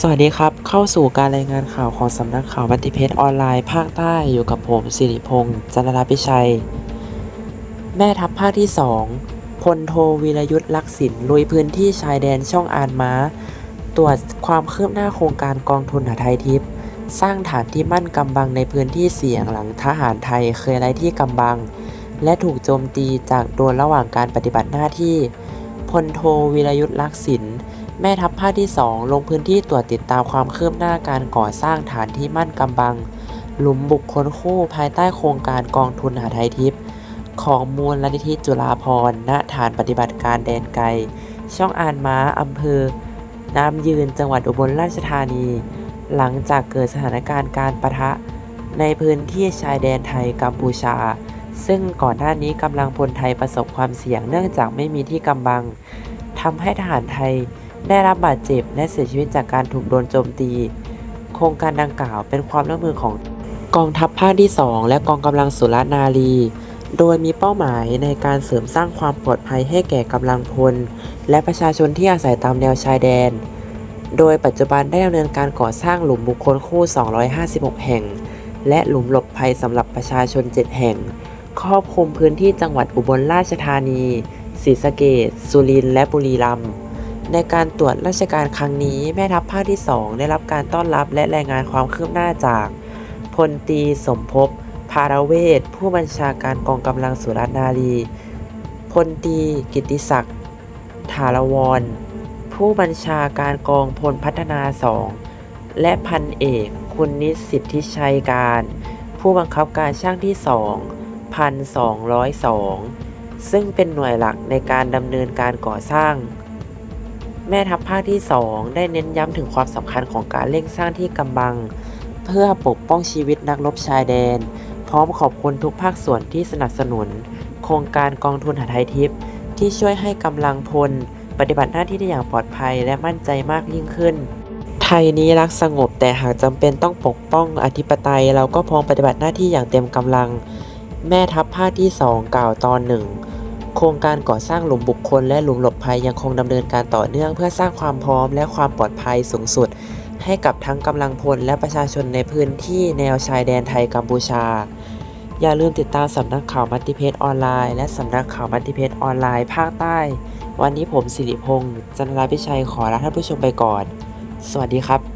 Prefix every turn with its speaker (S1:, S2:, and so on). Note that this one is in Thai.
S1: สวัสดีครับ เข้าสู่การรายงานข่าวของสำนักข่าวมัติเพจออนไลน์ภาคใต้อยู่กับผมสิริพงษ์จันทรพิชัย แม่ทัพภาคที่ 2พลโทวีรยุทธ์ลักษิณลุยพื้นที่ชายแดนช่องอานม้า ตรวจความคืบหน้าโครงการกองทุนหาไทยทิพย์สร้างฐานที่มั่นกำบังในพื้นที่เสี่ยงหลังทหารไทยเคยไร้ที่กำบัง และถูกโจมตีจากโดนระหว่างการปฏิบัติหน้าที่พลโทวีรยุทธ์ลักษิณ แม่ทัพภาคที่ 2 ลงพื้นที่ตรวจติดตามความคืบหน้าการก่อสร้างฐานที่มั่นกำบัง หลุมบุคคลคู่ภายใต้โครงการกองทุนหาไทยทิพย์ของมูลนิธิจุฬาภรณ์ณฐานปฏิบัติการแดนไกล ช่องอานม้าอำเภอ น้ำยืนจังหวัดอุบลราชธานี หลังจากเกิดสถานการณ์การประทะ ในพื้นที่ชายแดนไทยกัมพูชา ซึ่งก่อนหน้านี้กำลังพลไทยประสบความเสี่ยงเนื่องจากไม่มีที่กำบังทำให้ทหารไทย ได้รับบาดเจ็บและเสียชีวิตจากการถูกโดนโจมตี โครงการดังกล่าวเป็นความร่วมมือของกองทัพภาคที่ 2 และกองกำลังสุรนารี โดยมีเป้าหมายในการเสริมสร้างความปลอดภัยให้แก่กำลังพล และประชาชนที่อาศัยตามแนวชายแดน โดยปัจจุบันได้ดำเนินการก่อสร้างหลุมบุคคลคู่ 256 แห่ง และหลุมหลบภัยสำหรับประชาชน 7 แห่ง ครอบคลุมพื้นที่จังหวัดอุบลราชธานีศรีสะเกษสุรินทร์และบุรีรัมย์ ในการตรวจราชการครั้งนี้แม่ทัพภาคที่ 2 ได้รับการต้อนรับและรายงานความคืบหน้าจากพลตีสมภพภารเวศผู้บัญชาการกองกำลังสุรนารีพลตีกิติศักดิ์ถารวร ผู้บัญชาการกองพลพัฒนาสองและพันเอกคุณนิสิทธิชัยการ ผู้บังคับการช่างที่2 1,202ซึ่งเป็นหน่วยหลักในการดำเนินการก่อสร้าง แม่ทัพภาคที่ 2 ได้เน้นย้ำถึงความสำคัญของการเร่งสร้างที่กำบัง เพื่อปกป้องชีวิตนักรบชายแดน พร้อมขอบคุณทุกภาคส่วนที่สนับสนุน โครงการกองทุนหาไทยทิพย์ที่ช่วยให้กำลังพล ปฏิบัติหน้าที่ได้อย่างปลอดภัยและมั่นใจมากยิ่งขึ้น ไทยนี้รักสงบแต่หากจำเป็นต้องปกป้องอธิปไตยเราก็พร้อมปฏิบัติหน้าที่อย่างเต็มกำลัง แม่ทัพภาคที่ 2 กล่าวตอนหนึ่ง โครงการก่อสร้างหลุมบุคคลและหลุมหลบภัยยังคงดำเนินการต่อเนื่องเพื่อสร้างความพร้อมและความปลอดภัยสูงสุด ให้กับทั้งกำลังพลและประชาชนในพื้นที่แนวชายแดนไทยกัมพูชา อย่าลืมติดตามสำนักข่าวมัติเพจออนไลน์และสำนักข่าวมัติเพจออนไลน์ภาคใต้ วันนี้ผมสิริพงษ์จันทราพิชัยขอลาท่านผู้ชมไปก่อน สวัสดีครับ